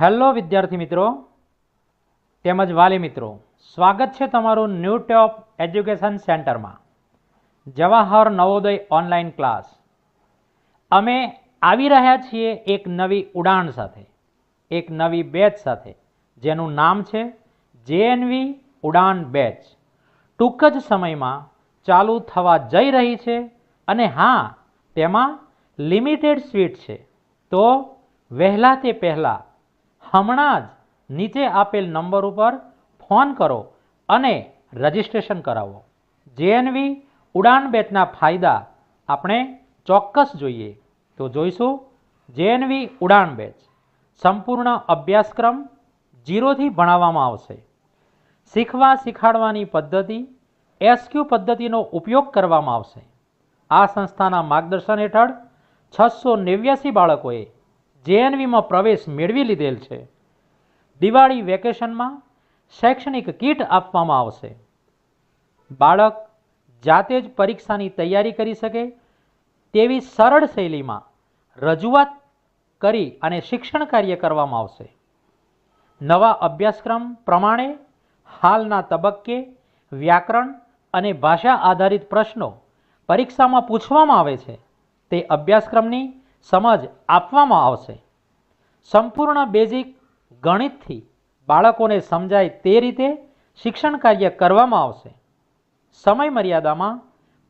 Hello વિદ્યાર્થી મિત્રો, તેમજ વાલી મિત્રો, સ્વાગત છે તમારું ન્યૂ ટોપ એજ્યુકેશન સેન્ટરમાં જવાહર નવોદય ઓનલાઈન ક્લાસ અમે આવી રહ્યા છીએ એક નવી ઉડાણ સાથે, એક નવી બેચ સાથે, જેનું નામ છે જેએનવી ઉડાન બેચ ટૂંક જ સમયમાં ચાલુ થવા જઈ રહી છે અને હા, તેમાં લિમિટેડ સ્વીટ છે. તો વહેલા તે પહેલાં હમણાં જ નીચે આપેલ નંબર ઉપર ફોન કરો અને રજિસ્ટ્રેશન કરાવો. જેએનવી ઉડાન બેચના ફાયદા આપણે ચોક્કસ જોઈએ. તો જોઈશું જેએનવી ઉડાન બેચ સંપૂર્ણ અભ્યાસક્રમ જીરોથી ભણાવવામાં આવશે. શીખવા શીખાડવાની પદ્ધતિ એસક્યુ પદ્ધતિનો ઉપયોગ કરવામાં આવશે. આ સંસ્થાના માર્ગદર્શન હેઠળ છસો નેવ્યાસી બાળકોએ જેએનવીમાં પ્રવેશ મેળવી લીધેલ છે. દિવાળી વેકેશનમાં શૈક્ષણિક કીટ આપવામાં આવશે. બાળક જાતે જ પરીક્ષાની તૈયારી કરી શકે તેવી સરળ શૈલીમાં રજૂઆત કરી અને શિક્ષણ કાર્ય કરવામાં આવશે. નવા અભ્યાસક્રમ પ્રમાણે હાલના તબક્કે વ્યાકરણ અને ભાષા આધારિત પ્રશ્નો પરીક્ષામાં પૂછવામાં આવે છે. તે અભ્યાસક્રમની સમજ આપવામાં આવશે. સંપૂર્ણ બેઝિક ગણિતથી બાળકોને સમજાય તે રીતે શિક્ષણ કાર્ય કરવામાં આવશે. સમય મર્યાદામાં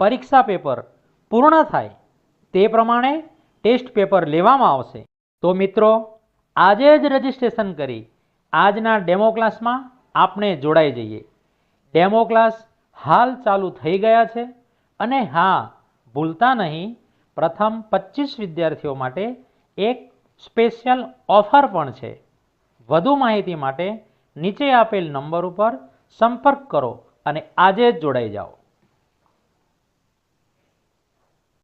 પરીક્ષા પેપર પૂર્ણ થાય તે પ્રમાણે ટેસ્ટ પેપર લેવામાં આવશે. તો મિત્રો, આજે જ રજિસ્ટ્રેશન કરી આજના ડેમો ક્લાસમાં આપણે જોડાઈ જઈએ. ડેમો ક્લાસ હાલ ચાલુ થઈ ગયા છે અને હા, ભૂલતા નહીં પ્રથમ પચીસ વિદ્યાર્થીઓ માટે એક સ્પેશિયલ ઓફર પણ છે. વધુ માહિતી માટે નીચે આપેલ નંબર ઉપર સંપર્ક કરો અને આજે જ જોડાઈ જાઓ.